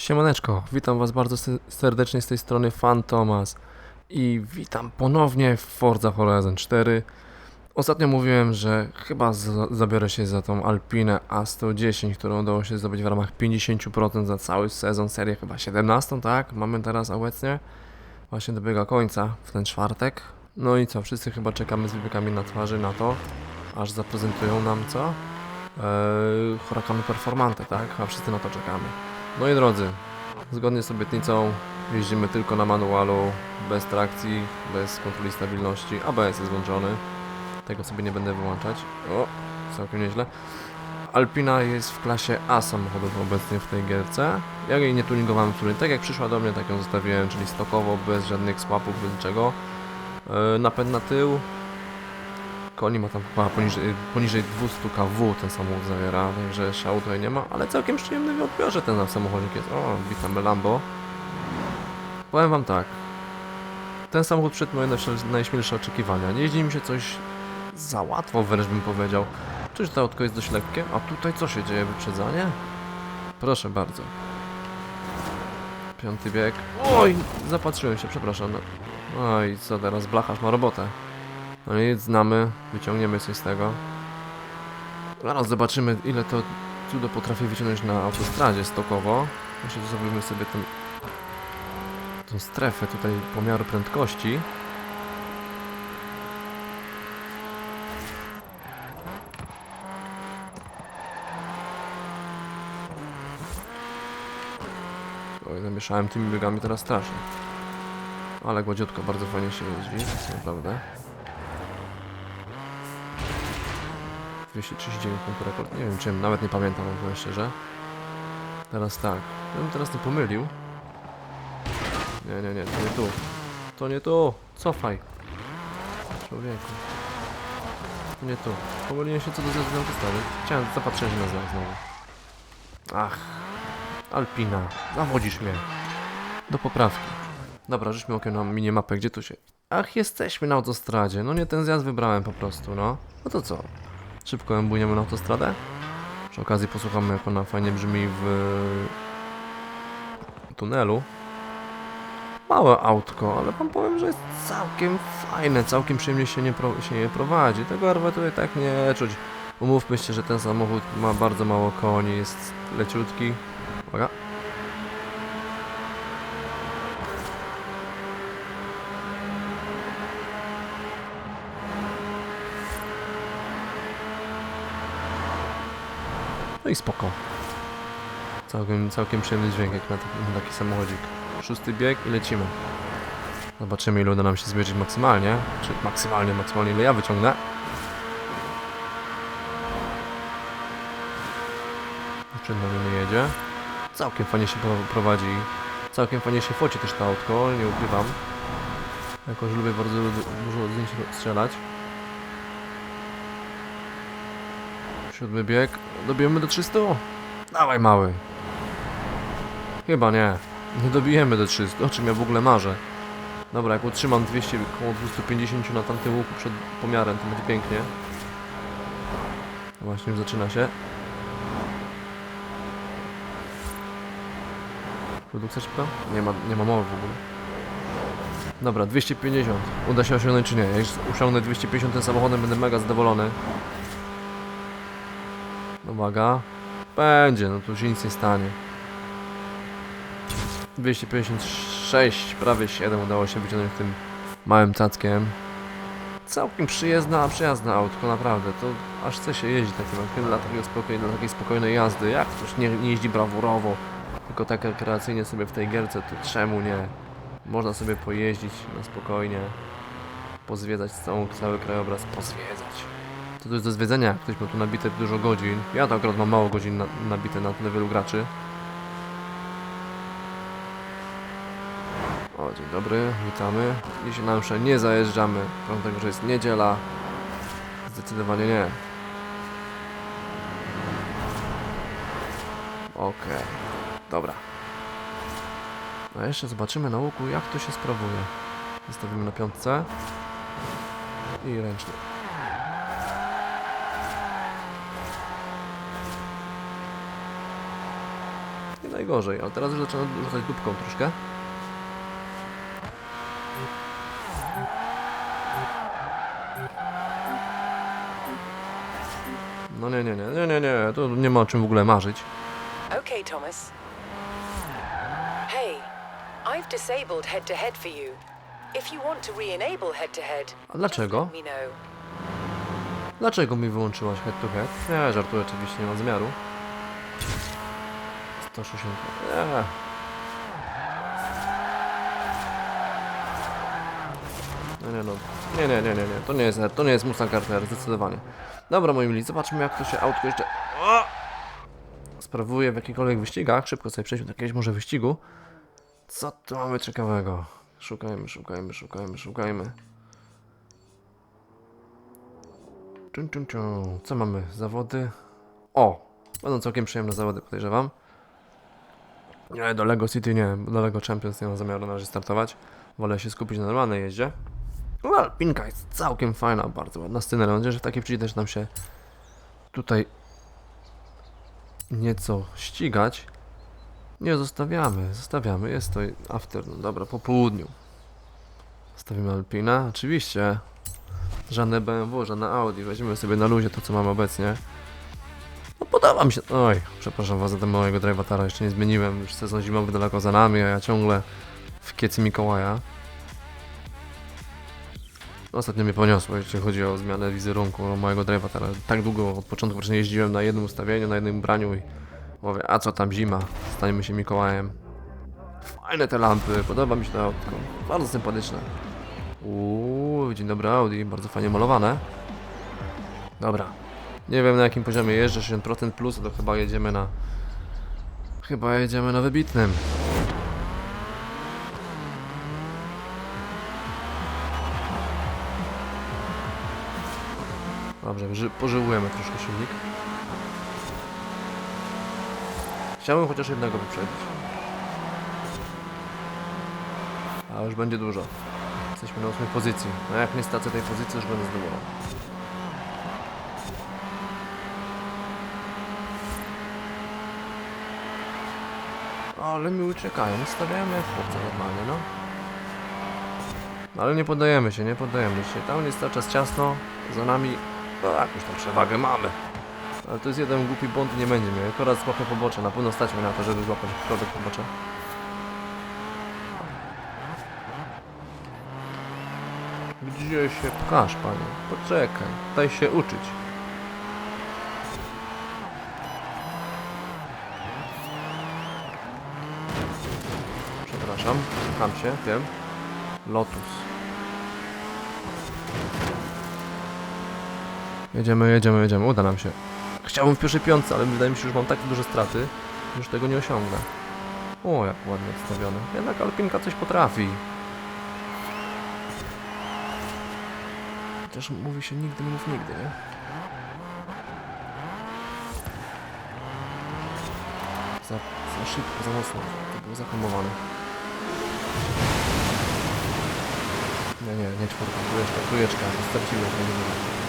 Siemaneczko, witam was bardzo serdecznie z tej strony Fantomas i witam ponownie w Forza Horizon 4. Ostatnio mówiłem, że chyba zabiorę się za tą Alpinę A110, którą udało się zdobyć w ramach 50% za cały sezon, serię chyba 17, tak? Mamy teraz obecnie. Właśnie dobiega końca w ten czwartek. No i co, wszyscy chyba czekamy z wypiekami na twarzy na to, aż zaprezentują nam co? Eee, Huracany Performante, tak? A wszyscy na to czekamy. No i drodzy, zgodnie z obietnicą jeździmy tylko na manualu, bez trakcji, bez kontroli stabilności. ABS jest włączony, tego sobie nie będę wyłączać. O, całkiem nieźle. Alpina jest w klasie A samochodów obecnie w tej gierce. Ja jej nie tuningowałem tak jak przyszła do mnie, tak ją zostawiłem, czyli stokowo, bez żadnych swapów, bez niczego. Yy, napęd na tył. Koni ma tam chyba poniżej, poniżej 200 kW ten samochód zawiera, także szału tutaj nie ma, ale całkiem przyjemny w odbiorze ten samochodzik jest. O, witamy Lambo. Powiem wam tak. Ten samochód przed moje najśmielsze- oczekiwania. Nie jeździ mi się coś za łatwo, wręcz bym powiedział. Czyż to autko jest dość lekkie? A tutaj co się dzieje? Wyprzedzanie? Proszę bardzo. Piąty bieg. Oj, zapatrzyłem się, przepraszam. No i co teraz? Blacharz ma robotę. No nic, znamy, wyciągniemy coś z tego. Zaraz zobaczymy, ile to cudo potrafię wyciągnąć na autostradzie stokowo. Jeszcze zrobimy sobie ten, tą strefę tutaj pomiaru prędkości. Oj, zamieszałem tymi biegami teraz strasznie. Ale gładziutko, bardzo fajnie się jeździ, naprawdę. 239 punktów rekord. Nie wiem czym, nawet nie pamiętam, powiem szczerze. Teraz tak. Ja bym teraz nie pomylił. Nie, nie, nie, to nie tu. To nie tu. Cofaj. Człowieku. To nie tu. Pomyliłem się co do zjazdu autostrady. Chciałem, zapatrzyłem się na znak znowu. Ach. Alpina. Zawodzisz mnie. Do poprawki. Dobra, rzućmy okiem na minimapę, gdzie tu się... Ach, jesteśmy na autostradzie. No nie ten zjazd wybrałem po prostu, no. No to co? Szybko embujemy na autostradę. Przy okazji posłuchamy, jak ona fajnie brzmi w tunelu. Małe autko, ale wam powiem, że jest całkiem fajne, całkiem przyjemnie się, nie pro, się je prowadzi. Tego arwatuję tak nie czuć. Umówmy się, że ten samochód ma bardzo mało koni, jest leciutki. Uwaga. No i spoko. Całkiem, całkiem przyjemny dźwięk jak na taki, na taki samochodzik. Szósty bieg i lecimy. Zobaczymy ile uda nam się zmierzyć maksymalnie. Czy maksymalnie, maksymalnie ile ja wyciągnę. Przed nami nie jedzie. Całkiem fajnie się pro- prowadzi. Całkiem fajnie się foci też to autko, nie ukrywam. Jakoś lubię bardzo dużo zdjęć strzelać. Siódmy bieg. Dobijemy do 300? Dawaj mały. Chyba nie. Nie dobijemy do 300, o czym ja w ogóle marzę. Dobra, jak utrzymam 200, około 250 na tamtym łuku przed pomiarem, to będzie pięknie. Właśnie już zaczyna się. Produkcja szybka? Nie ma, nie ma mowy w ogóle. Dobra, 250. Uda się osiągnąć czy nie? Jak osiągnę 250 tym samochodem, będę mega zadowolony. Uwaga. Będzie, no tu się nic nie stanie. 256, prawie 7 udało się wyciągnąć tym małym cackiem. Całkiem przyjazna autko, naprawdę. To aż chce się jeździć takim autkiem dla, dla takiej spokojnej jazdy. Jak ktoś nie, nie jeździ brawurowo, tylko tak rekreacyjnie sobie w tej gierce, to czemu nie? Można sobie pojeździć na spokojnie, pozwiedzać całą, cały krajobraz, pozwiedzać. To jest do zwiedzenia, ktoś ma tu nabite dużo godzin. Ja to akurat mam mało godzin na, nabite na tyle wielu graczy. O, dzień dobry, witamy. Dzisiaj na mszę nie zajeżdżamy, pomimo tego, że jest niedziela. Zdecydowanie nie. Okej, dobra. A jeszcze zobaczymy na łuku, jak to się sprawuje. Zostawimy na piątce. I ręcznie. Najgorzej, ale teraz już zaczyna rzucać dupką troszkę. No nie, nie, nie, nie, nie, nie, to nie ma o czym w ogóle marzyć. Okay, Thomas. Hey, I've disabled head to head for you. If you want to re enable head to head, A dlaczego? let me know. Dlaczego mi wyłączyłaś head to head? Nie, żartuję oczywiście, nie ma zamiaru. 160. Nie. No nie no. Nie, nie, nie, nie, nie. To nie jest to nie jest Mustang RTR, zdecydowanie. Dobra moi mili, zobaczmy jak to się autko jeszcze o! sprawuje w jakichkolwiek wyścigach. Szybko sobie przejdźmy do jakiegoś może wyścigu. Co tu mamy ciekawego? Szukajmy, szukajmy, szukajmy, szukajmy. Czum, czum, czum. Co mamy? Zawody? O! Będą całkiem przyjemne zawody, podejrzewam. Nie, do Lego City nie, do Lego Champions nie mam zamiaru na razie startować. Wolę się skupić na normalnej jeździe. No, Alpinka jest całkiem fajna, bardzo ładna scena. Mam nadzieję, że w takiej przyjdzie też nam się tutaj nieco ścigać. Nie, zostawiamy, zostawiamy. Jest to afternoon, dobra, po południu. Zostawimy Alpina, oczywiście. Żadne BMW, żadne Audi. Weźmiemy sobie na luzie to, co mamy obecnie. Podoba mi się. Oj, przepraszam was za ten małego drivatara, jeszcze nie zmieniłem. Już sezon zimowy daleko za nami, a ja ciągle w kiecy Mikołaja. Ostatnio mnie poniosło, jeśli chodzi o zmianę wizerunku mojego drivatara. Tak długo od początku właśnie jeździłem na jednym ustawieniu, na jednym braniu i mówię, a co tam zima, staniemy się Mikołajem. Fajne te lampy, podoba mi się to autko. Bardzo sympatyczne. Uuu, dzień dobry Audi, bardzo fajnie malowane. Dobra. Nie wiem na jakim poziomie jeżdżę, 60% plus, to chyba jedziemy na... Chyba jedziemy na wybitnym. Dobrze, ży- pożyłujemy troszkę silnik. Chciałbym chociaż jednego wyprzedzić. A już będzie dużo. Jesteśmy na ósmej pozycji. No jak nie stracę tej pozycji, już będę zadowolony. Ale mi uciekają, stawiają jak chłopca normalnie, no. Ale nie poddajemy się, nie poddajemy się. Tam jest cały czas ciasno, za nami no jakąś tam przewagę mamy. Ale to jest jeden głupi błąd i nie będzie miał. Jak raz złapię pobocze, na pewno stać mnie na to, żeby złapać środek pobocze. Gdzie się pchasz, panie? Poczekaj, daj się uczyć. Przepraszam, pcham się, wiem. Lotus. Jedziemy, jedziemy, jedziemy, uda nam się. Chciałbym w pierwszej piątce, ale wydaje mi się, że mam tak duże straty, że już tego nie osiągnę. O, jak ładnie odstawione. Jednak Alpinka coś potrafi. Chociaż mówi się nigdy, mów nigdy, nie? Za, za szybko, za mocno. To było zahamowane. Nie, nie, nie czwórka, trójeczka, trójeczka. Straciłem, nie wiem.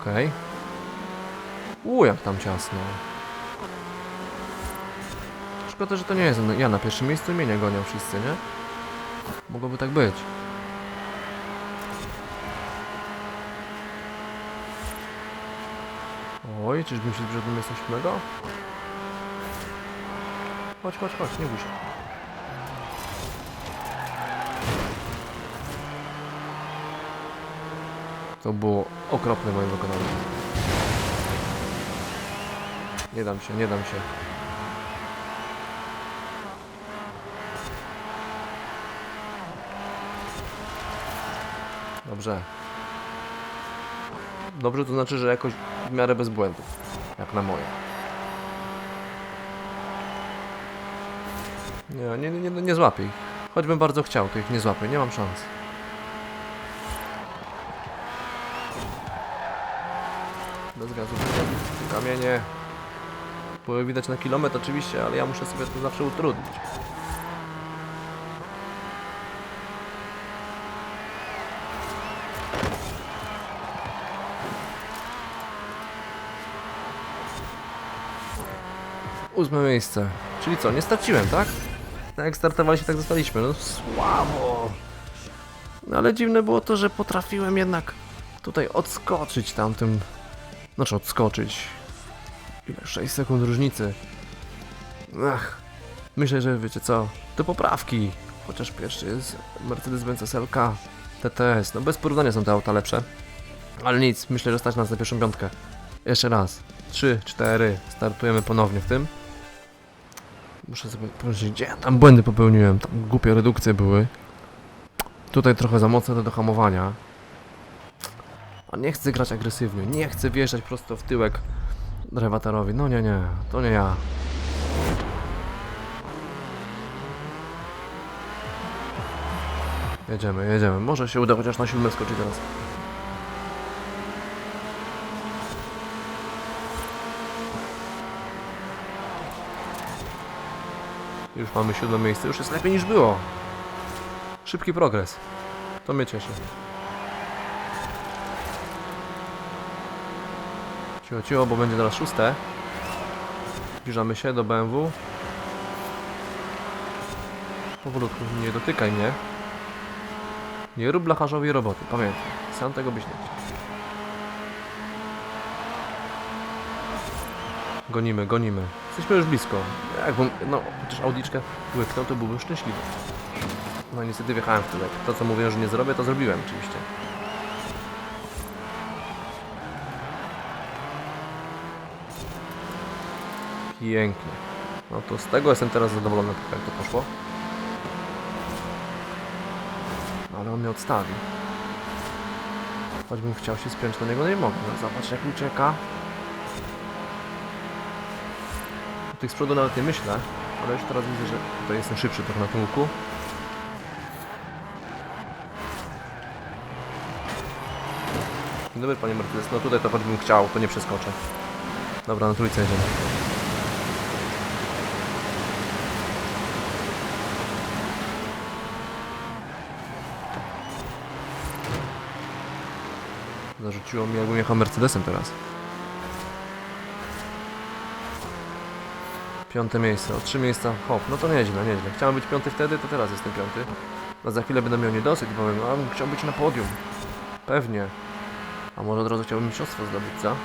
Okej. U, jak tam ciasno. Szkoda, że to nie jest ja na pierwszym miejscu i mnie nie gonią wszyscy, nie? Mogłoby tak być. Oj, czyżbym się zbliżył do miejsca siódmego? Chodź, chodź, chodź, nie bój się. To było okropne moje wykonanie. Nie dam się, nie dam się. Dobrze. Dobrze to znaczy, że jakoś w miarę bez błędów. Jak na moje. Nie, nie, nie, nie, złapię ich. Choćbym bardzo chciał, to ich nie złapię. Nie mam szans. Bez gazu. Kamienie. Były widać na kilometr oczywiście, ale ja muszę sobie to zawsze utrudnić. Ósme miejsce. Czyli co, nie straciłem, tak? Tak jak startowaliśmy, tak zostaliśmy. No słabo. No ale dziwne było to, że potrafiłem jednak tutaj odskoczyć tamtym... Znaczy odskoczyć. Ile? 6 sekund różnicy. Ach. Myślę, że wiecie co, te poprawki. Chociaż pierwszy jest Mercedes-Benz SLK, TTS. No bez porównania są te auta lepsze. Ale nic, myślę, że stać nas na pierwszą piątkę. Jeszcze raz. 3, 4. Startujemy ponownie w tym. Muszę sobie powiedzieć, gdzie ja tam błędy popełniłem. Tam głupie redukcje były. Tutaj trochę za mocne do hamowania. A nie chcę grać agresywnie. Nie chcę wjeżdżać prosto w tyłek Rewatarowi. No nie, nie. To nie ja. Jedziemy, jedziemy. Może się uda chociaż na siódme skoczyć teraz. Już mamy siódme miejsce, już jest lepiej niż było. Szybki progres. To mnie cieszy. Cicho, bo będzie teraz szóste. Zbliżamy się do BMW. Powolutku, nie dotykaj mnie. Nie rób blacharzowi roboty, pamiętaj. Sam tego byś nie chciał. Gonimy, gonimy. Jesteśmy już blisko. Jakbym, no, chociaż audiczkę łyknął, to byłbym szczęśliwy. No niestety wjechałem w tyłek. To co mówiłem, że nie zrobię, to zrobiłem oczywiście. Pięknie. No to z tego jestem teraz zadowolony, tak jak to poszło. Ale on mnie odstawi. Choćbym chciał się spiąć do niego, no nie mogę. No, zobacz jak ucieka. O tych z przodu nawet nie myślę, ale już teraz widzę, że tutaj jestem szybszy trochę na tym łuku. Dobry panie Mercedes, no tutaj to choćbym chciał, to nie przeskoczę. Dobra, na trójce jedziemy. Zarzuciło mi jakbym jechał Mercedesem teraz. Piąte miejsce, o trzy miejsca, hop, no to nieźle, nieźle. Chciałem być piąty wtedy, to teraz jestem piąty. A za chwilę będę miał niedosyt i powiem, a chciał być na podium. Pewnie. A może od razu chciałbym mistrzostwo zdobyć, co?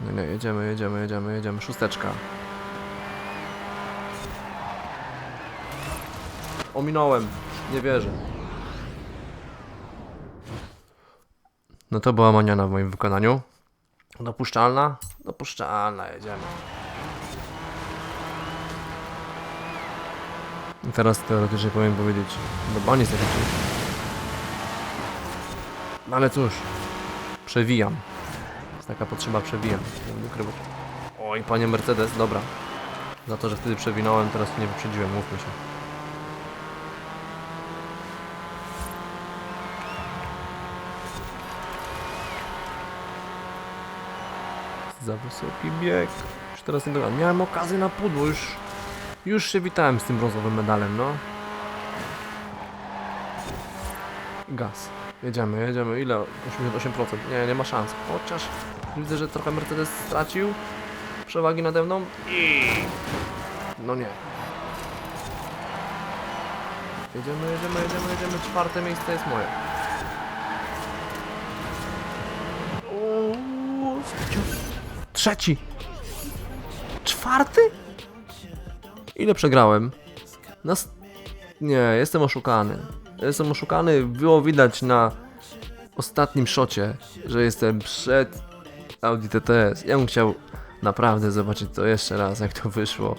Nie, nie, jedziemy, jedziemy, jedziemy, jedziemy. Szósteczka. Ominąłem. Nie wierzę. No to była maniana w moim wykonaniu. Dopuszczalna? Dopuszczalna, jedziemy. Teraz teoretycznie powinien powiedzieć, do bani sobie No ale cóż, przewijam. Jest taka potrzeba, przewijam. Nie będę ukrywać. Oj, panie Mercedes, dobra. Za to, że wtedy przewinąłem, teraz nie wyprzedziłem, mówmy się. Za wysoki bieg. Już teraz nie dogadam. Miałem okazję na pudło, już... Już się witałem z tym brązowym medalem, no. Gaz. Jedziemy, jedziemy. Ile? 88%. Nie, nie ma szans. Chociaż widzę, że trochę Mercedes stracił przewagi nade mną. I... No nie. Jedziemy, jedziemy, jedziemy, jedziemy. Czwarte miejsce jest moje. Trzeci. Czwarty? Ile przegrałem? Nas... Nie, jestem oszukany. Jestem oszukany. Było widać na ostatnim szocie, że jestem przed Audi TTS. Ja bym chciał naprawdę zobaczyć to jeszcze raz, jak to wyszło.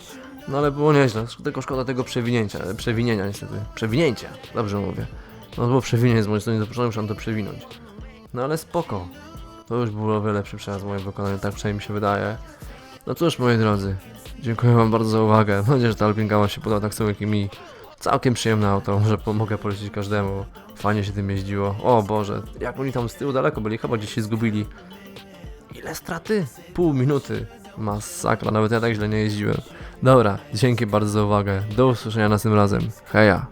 No ale było nieźle, tylko szkoda tego przewinięcia, przewinienia niestety. Przewinięcia, dobrze mówię. No było przewinienie z mojej strony, zapocząłem, musiałem to przewinąć. No ale spoko. To już było o wiele przejazd w moim tak przynajmniej mi się wydaje. No cóż, moi drodzy, dziękuję wam bardzo za uwagę. Mam nadzieję, że ta Alpinka wam się podoba tak samo jak i mi. Całkiem przyjemne auto, może pomogę polecić każdemu. Fajnie się tym jeździło. O Boże, jak oni tam z tyłu daleko byli, chyba gdzieś się zgubili. Ile straty? Pół minuty. Masakra, nawet ja tak źle nie jeździłem. Dobra, dzięki bardzo za uwagę. Do usłyszenia następnym razem. Heja.